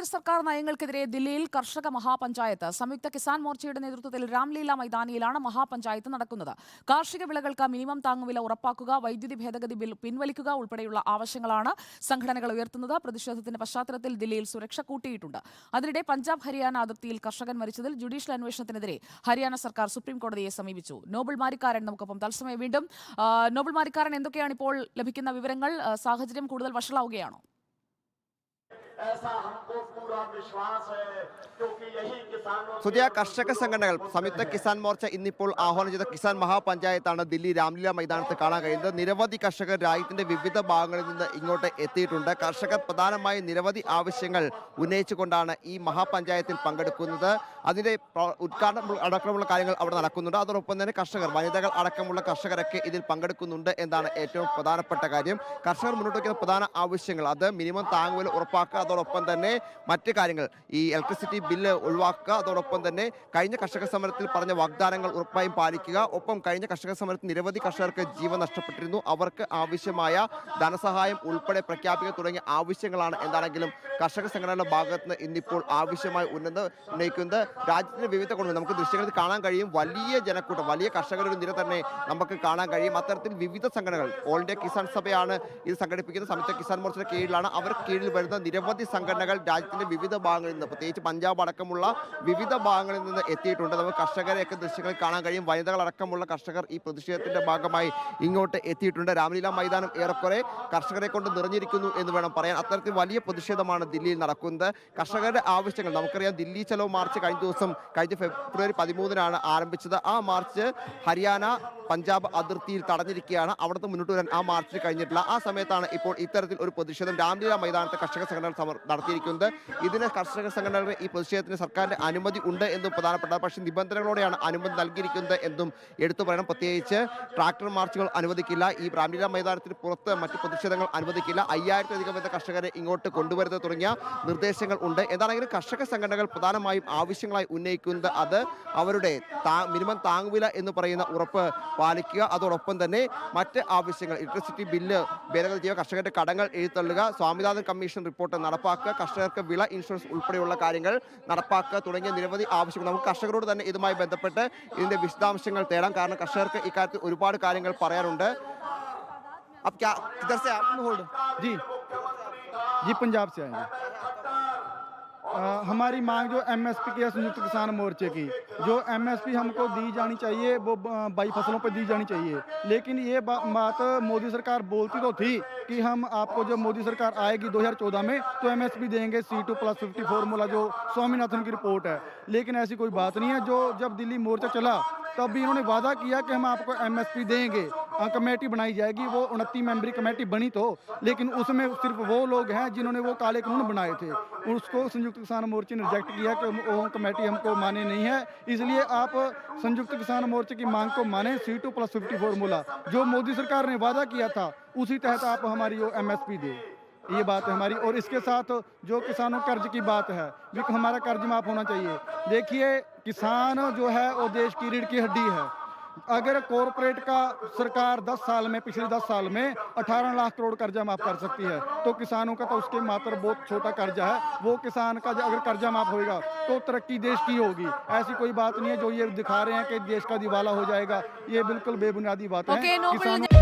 കേന്ദ്ര സർക്കാർ നയങ്ങൾക്കെതിരെ ദില്ലിയിൽ കർഷക മഹാപഞ്ചായത്ത് സംയുക്ത കിസാൻ മോർച്ചയുടെ നേതൃത്വത്തിൽ രാംലീല മൈതാനിയിലാണ് മഹാപഞ്ചായത്ത് നടക്കുന്നത് കാർഷിക വിളകൾക്ക് മിനിമം താങ്ങുവില ഉറപ്പാക്കുക വൈദ്യുതി ഭേദഗതി ബിൽ പിൻവലിക്കുക ഉൾപ്പെടെയുള്ള ആവശ്യങ്ങളാണ് സംഘടനകൾ ഉയർത്തുന്നത് പ്രതിഷേധത്തിന്റെ പശ്ചാത്തലത്തിൽ ദില്ലിയിൽ സുരക്ഷ കൂട്ടിയിട്ടുണ്ട് അതിനിടെ പഞ്ചാബ് ഹരിയാന അതിർത്തിയിൽ കർഷകൻ മരിച്ചതിൽ ജുഡീഷ്യൽ അന്വേഷണത്തിനെതിരെ ഹരിയാന സർക്കാർ സുപ്രീം കോടതിയെ സമീപിച്ചു നോബിൾ മാരിക്കാരൻ നമുക്കൊപ്പം തത്സമയം വീണ്ടും ആ, നോബിൾ മാരിക്കാരൻ എന്തൊക്കെയാണ് ഇപ്പോൾ ലഭിക്കുന്ന വിവരങ്ങൾ ആ, സാഹചര്യം കൂടുതൽ വഷളാവുകയാണോ ऐसा हमको സുധിയ കർഷക സംഘടനകൾ സംയുക്ത കിസാൻ മോർച്ച ഇന്നിപ്പോൾ ആഹ്വാനം ചെയ്ത കിസാൻ മഹാപഞ്ചായത്താണ് ദില്ലി രാംലീല മൈതാനത്ത് കാണാൻ കഴിയുന്നത്. നിരവധി കർഷകർ രാജ്യത്തിന്റെ വിവിധ ഭാഗങ്ങളിൽ നിന്ന് ഇങ്ങോട്ട് എത്തിയിട്ടുണ്ട്. കർഷകർ പ്രധാനമായും നിരവധി ആവശ്യങ്ങൾ ഉന്നയിച്ചുകൊണ്ടാണ് ഈ മഹാപഞ്ചായത്തിൽ പങ്കെടുക്കുന്നത്. അതിന്റെ ഉദ്ഘാടനം അടക്കമുള്ള കാര്യങ്ങൾ അവിടെ നടക്കുന്നുണ്ട്. അതോടൊപ്പം തന്നെ കർഷകർ വനിതകൾ അടക്കമുള്ള കർഷകരൊക്കെ ഇതിൽ പങ്കെടുക്കുന്നുണ്ട് എന്നാണ് ഏറ്റവും പ്രധാനപ്പെട്ട കാര്യം. കർഷകർ മുന്നോട്ട് വയ്ക്കുന്ന പ്രധാന ആവശ്യങ്ങൾ അത് മിനിമം താങ്ങുവിൽ ഉറപ്പാക്കുക അതോടൊപ്പം തന്നെ മറ്റ് കാര്യങ്ങൾ. ഈ ഇലക്ട്രിസിറ്റി ബില്ല് ഒഴിവാക്കുക അതോടൊപ്പം തന്നെ കഴിഞ്ഞ കർഷക സമരത്തിൽ പറഞ്ഞ വാഗ്ദാനങ്ങൾ ഉറപ്പായും പാലിക്കുക. ഒപ്പം കഴിഞ്ഞ കർഷക സമരത്തിൽ നിരവധി കർഷകർക്ക് ജീവൻ നഷ്ടപ്പെട്ടിരുന്നു. അവർക്ക് ആവശ്യമായ ധനസഹായം ഉൾപ്പെടെ പ്രഖ്യാപിക്കുക തുടങ്ങിയ ആവശ്യങ്ങളാണ് എന്താണെങ്കിലും കർഷക സംഘടനയുടെ ഭാഗത്ത് നിന്ന് ഇന്നിപ്പോൾ ആവശ്യമായി ഉന്നത ഉന്നയിക്കുന്നത്. രാജ്യത്തിന്റെ വിവിധ കോണുകൾ നമുക്ക് ദൃശ്യങ്ങളിൽ കാണാൻ കഴിയും. വലിയ ജനക്കൂട്ടം വലിയ കർഷകരുടെ നിര തന്നെ നമുക്ക് കാണാൻ കഴിയും. അത്തരത്തിൽ വിവിധ സംഘടനകൾ ഓൾ ഇന്ത്യ കിസാൻ സഭയാണ് ഇത് സംഘടിപ്പിക്കുന്ന സംയുക്ത കിസാൻ മോർച്ചയുടെ കീഴിലാണ്. അവർ കീഴിൽ വരുന്ന നിരവധി സംഘടനകൾ രാജ്യത്തിന്റെ വിവിധ ഭാഗങ്ങളിൽ നിന്ന് പ്രത്യേകിച്ച് പഞ്ചാബ് അടക്കമുള്ള വിവിധ ഭാഗങ്ങളിൽ നിന്ന് എത്തിയിട്ടുണ്ട്. നമുക്ക് കർഷകരെയൊക്കെ ദൃശ്യങ്ങളിൽ കാണാൻ കഴിയും. വനിതകളടക്കമുള്ള കർഷകർ ഈ പ്രതിഷേധത്തിന്റെ ഭാഗമായി ഇങ്ങോട്ട് എത്തിയിട്ടുണ്ട്. രാംലീല മൈതാനം ഏറെക്കുറെ കർഷകരെ കൊണ്ട് നിറഞ്ഞിരിക്കുന്നു എന്ന് വേണം പറയാൻ. അത്തരത്തിൽ വലിയ പ്രതിഷേധമാണ് ദില്ലിയിൽ നടക്കുന്നത്. കർഷകരുടെ ആവശ്യങ്ങൾ നമുക്കറിയാം ദില്ലി ചലോ മാർച്ച് കഴിഞ്ഞ ദിവസം കഴിഞ്ഞ ഫെബ്രുവരി പതിമൂന്നിനാണ് ആരംഭിച്ചത്. ആ മാർച്ച് ഹരിയാന പഞ്ചാബ് അതിർത്തിയിൽ തടഞ്ഞിരിക്കുകയാണ്. അവിടുത്തെ മുന്നോട്ട് വരാൻ ആ മാർച്ചിൽ കഴിഞ്ഞിട്ടില്ല. ആ സമയത്താണ് ഇപ്പോൾ ഇത്തരത്തിൽ ഒരു പ്രതിഷേധം രാംലീല മൈതാനത്തെ കർഷക സംഘടന നടത്തിയിരിക്കുന്നത്. ഇതിന് കർഷക സംഘടനകളുടെ ഈ പ്രതിഷേധത്തിന് സർക്കാരിന്റെ അനുമതി ഉണ്ട് എന്നും പ്രധാനപ്പെട്ട പക്ഷേ നിബന്ധനകളോടെയാണ് അനുമതി നൽകിയിരിക്കുന്നത് എന്നും എടുത്തു പറയണം. പ്രത്യേകിച്ച് ട്രാക്ടർ മാർച്ചുകൾ അനുവദിക്കില്ല. ഈ രാംലീല മൈതാനത്തിന് പുറത്ത് മറ്റ് പ്രതിഷേധങ്ങൾ അനുവദിക്കില്ല. അയ്യായിരത്തിലധികം വരുന്ന കർഷകരെ ഇങ്ങോട്ട് കൊണ്ടുവരുന്നത് തുടങ്ങിയ നിർദ്ദേശങ്ങൾ ഉണ്ട്. എന്താണെങ്കിലും കർഷക സംഘടനകൾ പ്രധാനമായും ആവശ്യങ്ങളായി ഉന്നയിക്കുന്നത് അത് അവരുടെ മിനിമം താങ്ങുവില എന്ന് പറയുന്ന ഉറപ്പ് പാലിക്കുക അതോടൊപ്പം തന്നെ മറ്റ് ആവശ്യങ്ങൾ ഇലക്ട്രിസിറ്റി ബില്ല് ഭേദഗതി ചെയ്യുക കർഷകരുടെ കടങ്ങൾ എഴുത്തള്ളുക സ്വാമിനാഥൻ കമ്മീഷൻ റിപ്പോർട്ട് നടപ്പാക്കുക കർഷകർക്ക് വിള ഇൻഷുറൻസ് ഉൾപ്പെടെയുള്ള കാര്യങ്ങൾ നടപ്പാക്കുക തുടങ്ങിയ നിരവധി ആവശ്യങ്ങൾ നമുക്ക് കർഷകരോട് തന്നെ ഇതുമായി ബന്ധപ്പെട്ട് ഇതിന്റെ വിശദാംശങ്ങൾ തേടാം കാരണം കർഷകർക്ക് ഇക്കാര്യത്തിൽ ഒരുപാട് കാര്യങ്ങൾ പറയാറുണ്ട് अब क्या किधर से आप होल्ड जी जी पंजाब से आएंगे अ, हमारी मांग जो एमएसपी की है संयुक्त किसान मोर्चे की जो एमएसपी हमको दी जानी चाहिए वो बाई फ़सलों पर दी जानी चाहिए। लेकिन ये बा- बात मोदी सरकार बोलती तो थी कि हम आपको जब मोदी सरकार आएगी 2014 में तो एमएसपी देंगे C two plus fifty formula जो स्वामीनाथन की रिपोर्ट है। लेकिन ऐसी कोई बात नहीं है जो जब दिल्ली मोर्चा चला तब भी इन्होंने वादा किया कि हम आपको एमएसपी देंगे। कमेटी बनाई जाएगी, वो उनतीस मेंबरी कमेटी बनी तो लेकिन उसमें सिर्फ़ वो लोग हैं जिन्होंने वो काले कानून बनाए थे। उसको संयुक्त किसान मोर्चे ने रिजेक्ट किया कि वो कमेटी हमको माने नहीं है। इसलिए आप संयुक्त किसान मोर्चे की मांग को माने C two plus fifty formula जो मोदी सरकार ने वादा किया था, उसी तहत आप हमारी वो एमएसपी दें। ये बात है हमारी, और इसके साथ जो किसानों कर्ज की बात है, भी हमारा कर्ज माफ़ होना चाहिए। देखिए, किसान जो है, वो देश की रीढ़ की हड्डी है। अगर कॉरपोरेट का सरकार 10 साल में पिछले 10 साल में 18 लाख करोड़ कर्जा माफ़ कर सकती है तो किसानों का तो उसके मात्र बहुत छोटा कर्जा है। वो किसान का अगर कर्जा माफ़ होगा तो तरक्की देश की होगी। ऐसी कोई बात नहीं है जो ये दिखा रहे हैं कि देश का दिवाला हो जाएगा। ये बिल्कुल बेबुनियादी बात okay, है no, किसानों